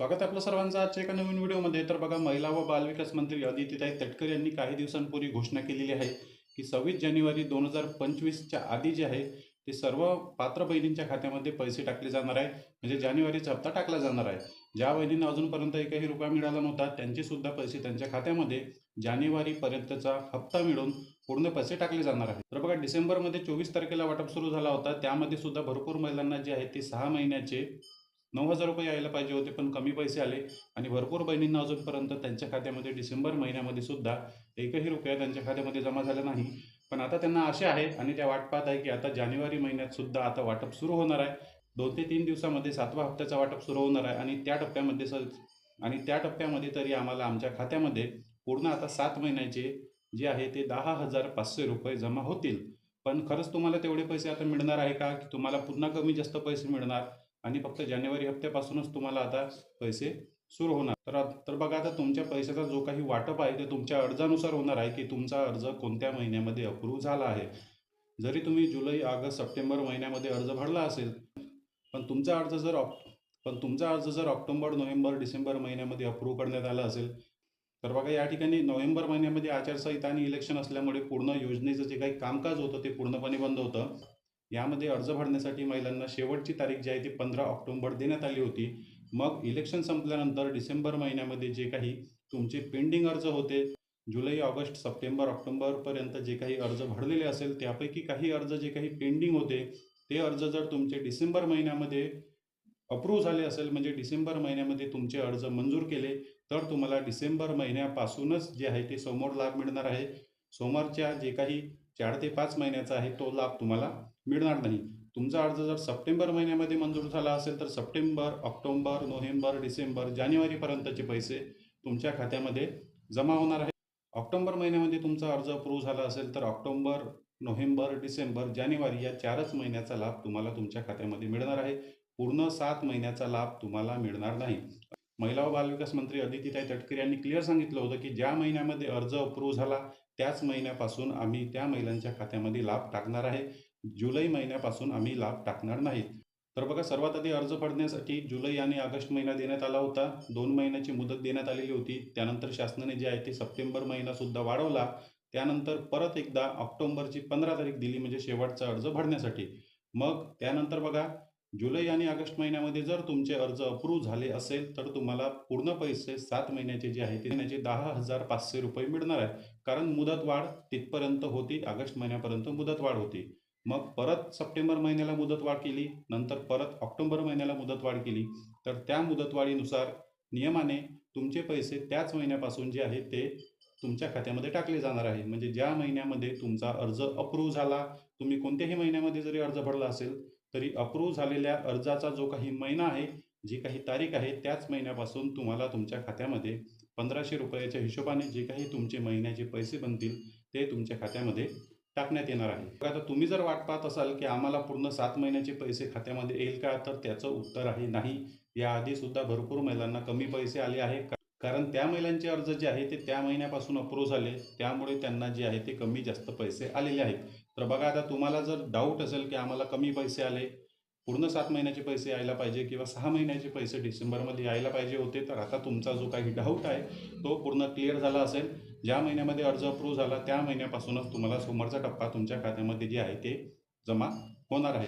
स्वागत आहे आपलं सर्वांचं आजच्या एका नवीन व्हिडिओमध्ये. तर बघा महिला व बालविकास मंत्री अदितीताई तटकर यांनी काही दिवसांपूर्वी घोषणा केलेली आहे की सव्वीस जानेवारी दोन हजार पंचवीसच्या आधी जे आहे ते सर्व पात्र बहिणींच्या खात्यामध्ये पैसे टाकले जाणार आहे. म्हणजे जानेवारीचा हप्ता टाकला जाणार आहे. ज्या बहिणींना अजूनपर्यंत एकही रुपया मिळाला नव्हता त्यांचे सुद्धा पैसे त्यांच्या खात्यामध्ये जानेवारीपर्यंतचा हप्ता मिळून पूर्ण पैसे टाकले जाणार आहे तर बघा डिसेंबरमध्ये चोवीस तारखेला वाटप सुरू झाला होता. त्यामध्ये सुद्धा भरपूर महिलांना जे आहे ते सहा महिन्याचे नऊ हजार रुपये यायला पाहिजे होते पण कमी पैसे आले. आणि भरपूर बहिणींना अजूनपर्यंत त्यांच्या खात्यामध्ये डिसेंबर महिन्यामध्ये सुद्धा एकही रुपया त्यांच्या खात्यामध्ये जमा झाला नाही. पण आता त्यांना आशा आहे आणि त्या वाट पाहत आहे की आता जानेवारी महिन्यात सुद्धा आता वाटप सुरू होणार आहे. दोन ते तीन दिवसामध्ये सातवा हप्त्याचा वाटप सुरू होणार आहे आणि त्या टप्प्यामध्ये स आणि त्या टप्प्यामध्ये तरी आम्हाला आमच्या खात्यामध्ये पूर्ण आता सात महिन्याचे जे आहे ते दहा हजार पाचशे रुपये जमा होतील. पण खरंच तुम्हाला तेवढे पैसे आता मिळणार आहे का? की तुम्हाला पुन्हा कमी जास्त पैसे मिळणार? आणि फक्त जानेवारी हप्त्यापासूनच तुम्हाला आता पैसे सुरू होणार. तर तर बघा आता तुमच्या पैशाचा जो काही वाटप आहे ते तुमच्या अर्जानुसार होणार आहे की तुमचा अर्ज कोणत्या महिन्यामध्ये अप्रूव्ह झाला आहे. जरी तुम्ही जुलै ऑगस्ट सप्टेंबर महिन्यामध्ये अर्ज भरला असेल पण तुमचा अर्ज जर ऑक पण तुमचा अर्ज जर ऑक्टोबर नोव्हेंबर डिसेंबर महिन्यामध्ये अप्रूव्ह करण्यात आला असेल तर बघा या ठिकाणी नोव्हेंबर महिन्यामध्ये आचारसंहिता आणि इलेक्शन असल्यामुळे पूर्ण योजनेचं जे काही कामकाज होतं ते पूर्णपणे बंद होतं. यामध्ये अर्ज भरण्यासाठी महिलांना शेवटची तारीख जी आहे ती पंधरा ऑक्टोबर देण्यात आली होती. मग इलेक्शन संपल्यानंतर डिसेंबर महिन्यामध्ये जे काही तुमचे पेंडिंग अर्ज होते जुलै ऑगस्ट सप्टेंबर ऑक्टोबरपर्यंत जे काही अर्ज भरलेले असेल त्यापैकी काही अर्ज जे काही पेंडिंग होते ते अर्ज जर तुमचे डिसेंबर महिन्यामध्ये अप्रूव्ह झाले असेल म्हणजे डिसेंबर महिन्यामध्ये तुमचे अर्ज मंजूर केले तर तुम्हाला डिसेंबर महिन्यापासूनच जे आहे ते समोर लाभ मिळणार आहे. सोमवारच्या जे काही चार ते पाच महिन्याचा आहे तो लाभ तुम्हाला मिळणार नाही. तुमचा अर्ज जर सप्टेंबर महिन्यामध्ये मंजूर झाला असेल तर सप्टेंबर ऑक्टोंबर नोव्हेंबर डिसेंबर जानेवारीपर्यंतचे पैसे तुमच्या खात्यामध्ये जमा होणार आहे ऑक्टोबर महिन्यामध्ये तुमचा अर्ज अप्रूव्ह झाला असेल तर ऑक्टोबर नोव्हेंबर डिसेंबर जानेवारी या चारच महिन्याचा लाभ तुम्हाला तुमच्या खात्यामध्ये मिळणार आहे. पूर्ण सात महिन्याचा लाभ तुम्हाला मिळणार नाही. महिला व बालविकास मंत्री अदितीताई तटकरे यांनी क्लिअर सांगितलं होतं की ज्या महिन्यामध्ये अर्ज अप्रूव्ह झाला त्याच महिन्यापासून आम्ही त्या महिलांच्या खात्यामध्ये लाभ टाकणार आहे. जुलै महिन्यापासून आम्ही लाभ टाकणार नाहीत तर बघा सर्वात आधी अर्ज भरण्यासाठी जुलै आणि ऑगस्ट महिना देण्यात आला होता. दोन महिन्याची मुदत देण्यात आलेली होती. त्यानंतर शासनाने जे आहे ते सप्टेंबर महिनासुद्धा वाढवला. त्यानंतर परत एकदा ऑक्टोबरची पंधरा तारीख दिली म्हणजे शेवटचा अर्ज भरण्यासाठी. मग त्यानंतर बघा जुलै आणि ऑगस्ट महिन्यामध्ये जर तुमचे अर्ज अप्रूव्ह झाले असेल तर तुम्हाला पूर्ण पैसे सात महिन्याचे जे आहे ते महिन्याचे दहा हजार पाचशे रुपये मिळणार आहे कारण मुदतवाढ तिथपर्यंत होती ऑगस्ट महिन्यापर्यंत मुदतवाढ होती. मग परत सप्टेंबर महिन्याला मुदतवाढ केली नंतर परत ऑक्टोबर महिन्याला मुदतवाढ केली. तर त्या मुदतवाढीनुसार नियमाने तुमचे पैसे त्याच महिन्यापासून जे आहे ते तुमच्या खात्यामध्ये टाकले जाणार आहे म्हणजे ज्या महिन्यामध्ये तुमचा अर्ज अप्रूव्ह झाला तुम्ही कोणत्याही महिन्यामध्ये जरी अर्ज भरला असेल तरी अप्रूव्ह झालेल्या अर्जाचा जो काही महिना आहे जी काही तारीख आहे त्याच महिन्यापासून तुम्हाला तुमच्या खात्यामध्ये पंधराशे रुपयाच्या हिशोबाने जे काही तुमचे महिन्याचे पैसे बनतील ते तुमच्या खात्यामध्ये टाकण्यात येणार आहे. आता तुम्ही जर वाट पाहत असाल की आम्हाला पूर्ण सात महिन्याचे पैसे खात्यामध्ये येईल का तर त्याचं उत्तर आहे नाही. याआधी सुद्धा भरपूर महिलांना कमी पैसे आले आहे का- कारण त्या महिलांचे अर्ज जे आहे ते त्या महिन्यापासून अप्रूव्ह झाले. त्यामुळे त्यांना जे आहे ते कमी जास्त पैसे आलेले आहेत. तर बघा आता तुम्हाला जर डाऊट असेल की आम्हाला कमी पैसे आले पूर्ण सात महिन्याचे पैसे यायला पाहिजे किंवा सहा महिन्याचे पैसे डिसेंबरमध्ये यायला पाहिजे होते तर आता तुमचा जो काही डाऊट आहे तो पूर्ण क्लिअर झाला असेल. ज्या महिन्यामध्ये अर्ज अप्रूव्ह झाला त्या महिन्यापासूनच तुम्हाला समोरचा टप्पा तुमच्या खात्यामध्ये जे आहे ते जमा होणार आहे.